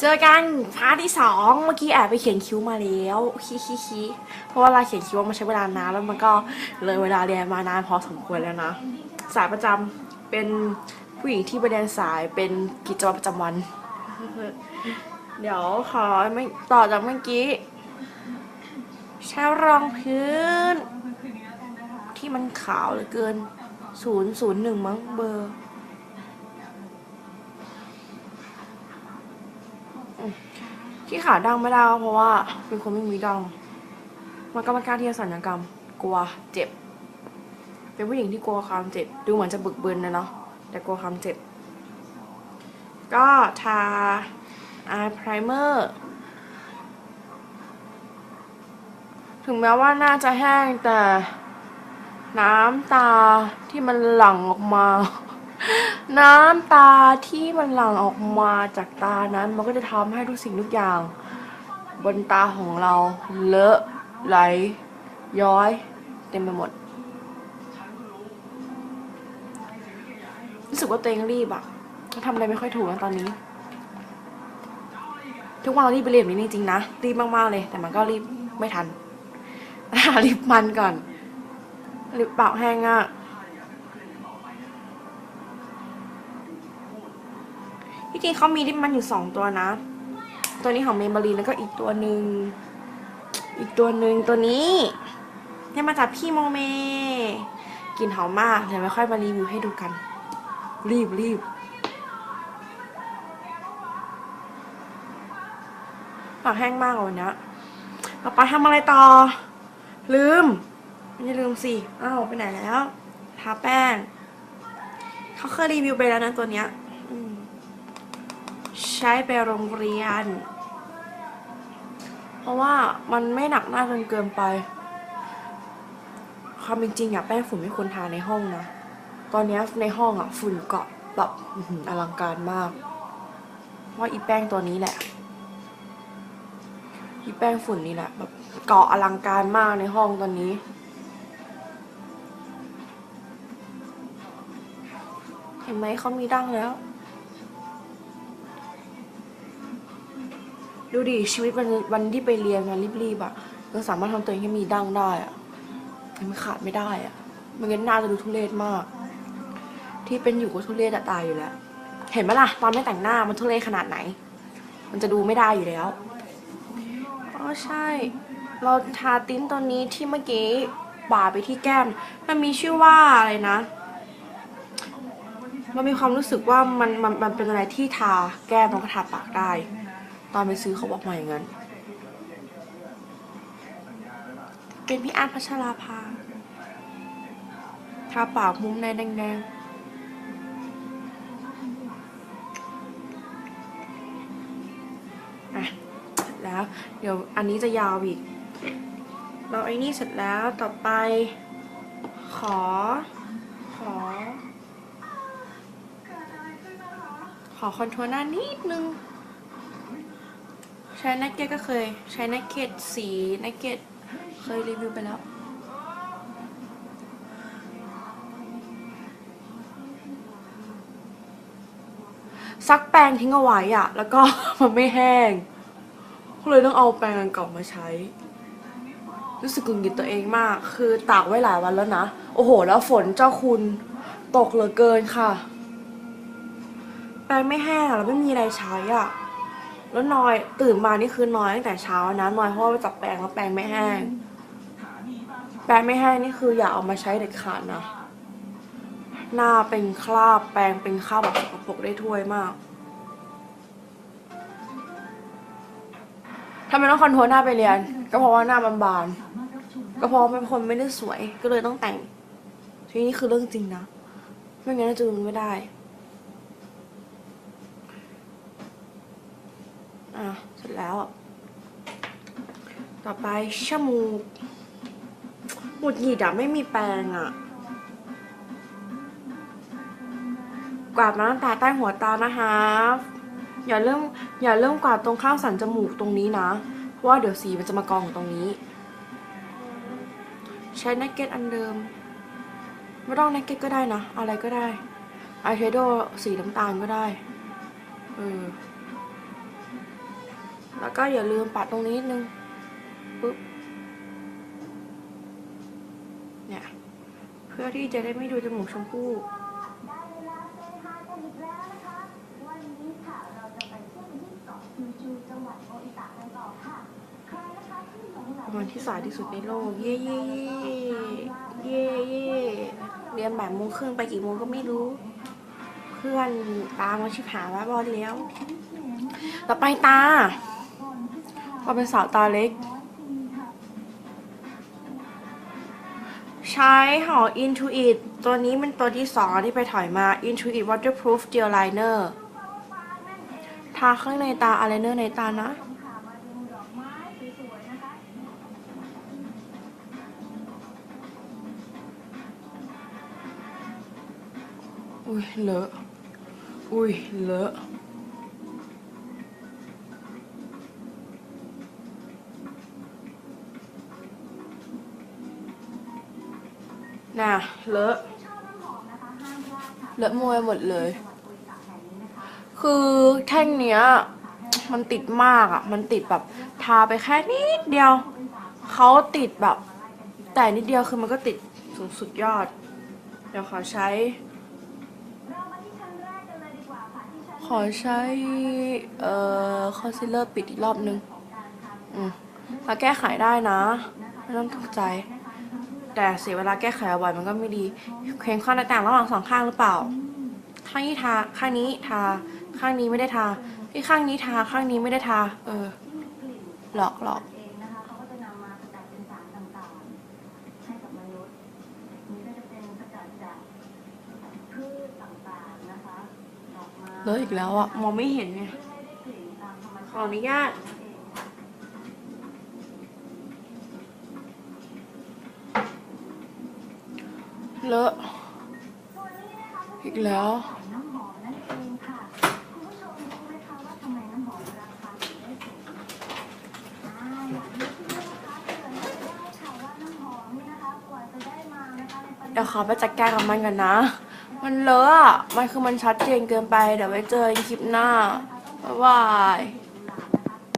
เจอกันพาร์ทที่สองเมื่อกี้แอบไปเขียนคิ้วมาแล้วคิคิคิเพราะว่าเราเขียนคิ้วมันใช้เวลานานแล้วมันก็เลยเวลาเรียนมานานพอสมควรแล้วนะ สายประจำเป็นผู้หญิงที่ไปเรียนสายเป็นกิจวัตรประจำวัน เดี๋ยวขอไม่ต่อจากเมื่อกี้ใช้รองพื้น ที่มันขาวเหลือเกินศูนย์ศูนย์หนึ่งมั้งเบอร์ ที่ขาดังไม่ได้เพราะว่า เป็นคนไม่มีดัง มันก็ไม่กล้าที่จะสัญญกรรม กลัวเจ็บ เป็นผู้หญิงที่กลัวความเจ็บ ดูเหมือนจะบึกบึนนะเนาะ แต่กลัวความเจ็บ ก็ทาอายไพรเมอร์ถึงแม้ว่าน่าจะแห้งแต่น้ำตาที่มันหลั่งออกมา น้ำตาที่มันหลั่งออกมาจากตานั้น มันก็จะทำให้ทุกสิ่งทุกอย่าง บนตาของเราเลอะไหล ย้อย เต็มไปหมด รู้สึกว่าตัวเองรีบอะทำอะไรไม่ค่อยถูกนะตอนนี้ ทุกวันเรารีบไปเรียนนี้จริงๆนะรีบมากๆเลย แต่มันก็รีบไม่ทันรีบมันก่อนรีบปากแห้งอะ ที่จริงเขามีลิปมันอยู่สองตัวนะ ตัวนี้ของเมมเบรีแล้วก็อีกตัวหนึ่งอีกตัวหนึ่งตัวนี้ได้มาจากพี่โมเมกลิ่นหอมมากเดี๋ยวไม่ค่อยมารีวิวให้ดูกัน รีบรีบปากแห้งมากเลยวันเนี้ยต่อไปทำอะไรต่อ ลืม ไม่ได้ลืมสิอ้าวไปไหนแล้ว ทาแป้ง เขาเคยรีวิวไปแล้วนะตัวเนี้ย ใช้ไปโรงเรียน เพราะว่ามันไม่หนักหน้าจนเกินไป ความเป็นจริงอะแป้งฝุ่นไม่ควรทาในห้องนะ ตอนนี้ในห้องอะฝุ่นเกาะแบบอลังการมากเพราะว่าอีแป้งตัวนี้แหละ อีแป้งฝุ่นนี่แหละแบบเกาะอลังการมากในห้องตอนนี้เห็นไหมเขามีดั้งแล้ว ดูดิชีวิตวันวันที่ไปเรียนงานรีบๆอะยังสามารถทำตัวเองให้มีดั้งได้อะยังไม่ขาดไม่ได้อะไมันงั้นหน้าจะดูทุเรศมาก ที่เป็นอยู่ก็ทุเรศอะตายอยู่แล้ว เห็นไหมล่ะ ตอนไม่แต่งหน้ามันทุเรศขนาดไหน มันจะดูไม่ได้อยู่แล้วอ๋อใช่ เราทาติ้นตัวนี้ที่เมื่อกี้บ่าไปที่แก้ม มันมีชื่อว่าอะไรนะ มันมีความรู้สึกว่ามันมันมันเป็นอะไรที่ทาแก้มแล้วก็ทาปากได้ ตอนไปซื้อเขาบอกมาอย่างนั้น เป็นพี่อาร์พัชราภาทาปากมุมในแดงๆอะเสร็จแล้วเดี๋ยวอันนี้จะยาวอีก เราไอ้นี่เสร็จแล้วต่อไป ขอ ขอ ขอคอนทัวร์หน้านิดนึง ช้นักเก็ตก็เคย ใช้นักเก็ตสีนักเก็ตเคยรีวิวไปแล้วซักแปรงทิ้งเอาไว้อะแล้วก็มันไม่แห้ง ก็เลยต้องเอาแปรงอันเก่ามาใช้ รู้สึกกุงกิดตัวเองมาก คือตากไว้หลายวันแล้วนะ โอ้โห แล้วฝนเจ้าคุณตกเหลือเกินค่ะ แปรงไม่แห้งแล้วไม่มีอะไรใช้อะ แล้วนอยตื่นมานี่คือนอยตั้งแต่เช้านะนอยเพราะว่าไปจับแปรงแล้วแปรงไม่แห้ง แปรงไม่แห้งนี่คืออย่าเอามาใช้เด็ดขาดนะ หน้าเป็นคราบแปรงเป็นคราบแบบสกปรกได้ถ้วยมากทำไมต้องคอนโทรลหน้าไปเรียน ก็เพราะว่าหน้ามันบานก็เพราะว่าเป็นคนไม่ได้สวยก็เลยต้องแต่ง ทีนี้คือเรื่องจริงนะ ไม่งั้นจะดูนไม่ได้ อะเสร็จแล้ว ต่อไปชมูกหมุดหงิดอะไม่มีแปรงอะกวาดมาตั้งแต่ใต้หัวตานะคะอย่าเริ่มอย่าเริ่มกวาดตรงข้างสันจมูกตรงนี้นะ เพราะว่าเดี๋ยวสีมันจะมากองตรงนี้ ใช้นักเก็ตอันเดิม ไม่ต้องนักเก็ตก็ได้นะ อะไรก็ได้อายแชโดว์สีน้ำตาลก็ได้ เออ แล้วก็อย่าลืมปัดตรงนี้นิดนึงปุ๊บเนี่ยเพื่อที่จะได้ไม่ดูจมูกชมพู่ได้เวลาเซฮายกันอีกแล้วนะคะวันนี้ค่ะเราจะไปเที่ยวกันที่เกาะคิวชูจังหวัดโออิตะกันต่อค่ะใครนะคะที่หลงไหลเป็นวันที่สายที่สุดในโลก เย่เย่เย่เย่เย่เรียนบ่ายโมงครึ่งไปกี่โมงก็ไม่รู้ เพื่อนตามมาชิบหายว่าบอลแล้ว ต่อไปตา พอเป็นสาวตาเล็ก ใช้หอ Intuit ตัวนี้เป็นตัวที่สองที่ไปถอยมา Intuit Waterproof Gel Liner ทาข้างในตาอะไรเนอร์ในตานะอุ้ยเลอะอุ้ยเลอะ น่ะเลอะเลอะมวยหมดเลย คือแท่งเนี้ย มันติดมากอะ มันติดแบบทาไปแค่นิดเดียว เขาติดแบบ แต่นิดเดียวคือมันก็ติดสูงสุดยอด เดี๋ยวขอใช้ ขอใช้ เอ่อคอนซีลเลอร์ปิดอีกรอบนึง อืมแล้วแก้ไขได้นะ ไม่ต้องตกใจ แต่เสียเวลาแก้ไขบ่อยมันก็ไม่ดีเคียงข้อแตกต่างระหว่างสองข้างหรือเปล่าข้างนี้ทาข้างนี้ทา ข้างนี้ไม่ได้ทาที่ข้างนี้ทาข้างนี้ไม่ได้ทา เออ หลอกหลอกเองนะคะเขาก็จะนำมาสกัดเป็นสารต่างๆให้กับมนุษย์นี่ก็จะเป็นสกัดจากพืชต่างๆนะคะดอกไม้เลอะอีกแล้วอะมองไม่เห็นไงเพื่อให้ได้กลิ่นตามธรรมขชาออตินุญาต เลอะอีกแล้ว เดี๋ยวขอไปจัดการกับมันกันนะ มันเลอะมันคือมันชัดเจนเกินไป เดี๋ยวไว้เจอกันคลิปหน้า บ๊ายบาย